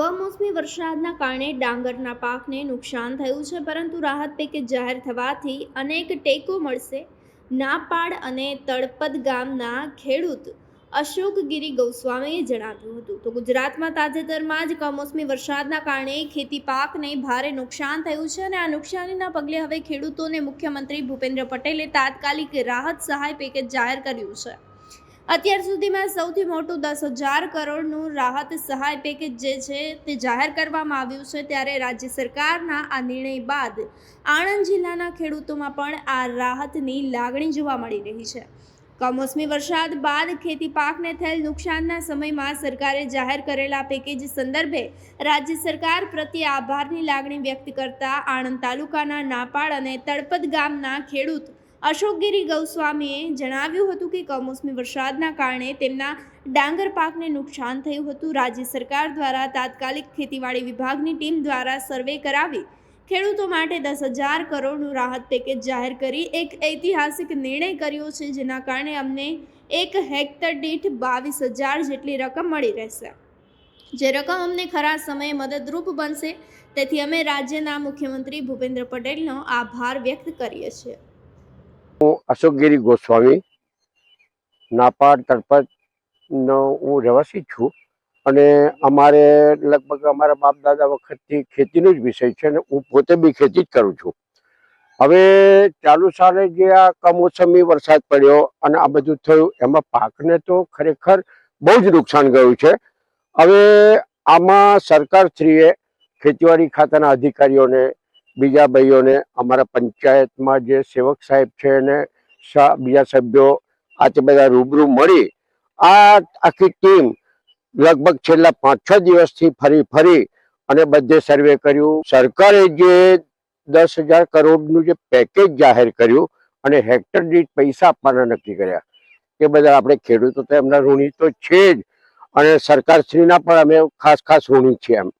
કમોસમી વરસાદના કારણે ડાંગરના પાકને નુકસાન થયું છે, પરંતુ રાહત પેકેજ જાહેર થવાથી અનેક ટેકો મળશે. નાપાડ અને તળપદ ગામના ખેડૂત અશોકગીરી ગૌસ્વામીએ જણાવ્યું હતું. તો ગુજરાતમાં તાજેતરમાં જ કમોસમી વરસાદના કારણે ખેતી પાકને ભારે નુકસાન થયું છે અને આ નુકસાનીના પગલે હવે ખેડૂતોને મુખ્યમંત્રી ભૂપેન્દ્ર પટેલે તાત્કાલિક રાહત સહાય પેકેજ જાહેર કર્યું છે. અત્યાર સુધીમાં સૌથી મોટું દસ હજાર કરોડનું રાહત સહાય પેકેજ જે છે તે જાહેર કરવામાં આવ્યું છે ત્યારે રાજ્ય સરકારના આ નિર્ણય બાદ આણંદ જિલ્લાના ખેડૂતોમાં પણ આ રાહતની લાગણી જોવા મળી રહી છે. કમોસમી વરસાદ બાદ ખેતી પાકને થયેલ નુકસાનના સમયમાં સરકારે જાહેર કરેલા પેકેજ સંદર્ભે રાજ્ય સરકાર પ્રત્યે આભારની લાગણી વ્યક્ત કરતા આણંદ તાલુકાના નાપાડ અને તળપદ ગામના ખેડૂત અશોકગીરી ગૌસ્વામીએ જણાવ્યું હતું કે કમોસમી વરસાદના કારણે તેમના ડાંગર પાકને નુકસાન થયું હતું. રાજ્ય સરકાર દ્વારા તાત્કાલિક ખેતીવાડી વિભાગની ટીમ દ્વારા સર્વે કરાવી ખેડૂતો માટે દસ હજાર કરોડનું રાહત પેકેજ જાહેર કરી એક ઐતિહાસિક નિર્ણય કર્યો છે, જેના કારણે અમને એક હેક્ટર દીઠ બાવીસ હજાર જેટલી રકમ મળી રહેશે. જે રકમ અમને ખરા સમયે મદદરૂપ બનશે, તેથી અમે રાજ્યના મુખ્યમંત્રી ભૂપેન્દ્ર પટેલનો આભાર વ્યક્ત કરીએ છીએ. હું અશોકગીરી ગોસ્વામી, નાપાડ તળપદનો હું રહેવાસી છું અને અમારે લગભગ અમારા બાપ દાદા વખતથી ખેતીનો જ વિષય છે અને હું પોતે બી ખેતી જ કરું છું. હવે ચાલુ સાલે જે આ કમોસમી વરસાદ પડ્યો અને આ બધું થયું, એમાં પાકને તો ખરેખર બહુ જ નુકસાન ગયું છે. હવે આમાં સરકારશ્રીએ ખેતીવાડી ખાતાના અધિકારીઓને બીજા ભાઈઓને અમારા પંચાયતમાં જે સેવક સાહેબ છે સા- બીજા સભ્યો આ તે બધા રૂબરૂ મળી આ આખી ટીમ લગભગ છેલ્લા પાંચ છ દિવસથી ફરી ફરી અને બધે સર્વે કર્યું. સરકારે જે દસ હજાર કરોડનું જે પેકેજ જાહેર કર્યું અને હેક્ટર દીઠ પૈસા આપવાના નક્કી કર્યા. એ બધા આપણે ખેડૂતો તો એમના ઋણી તો છે જ અને સરકારશ્રીના પણ અમે ખાસ ખાસ ઋણી છીએ એમ.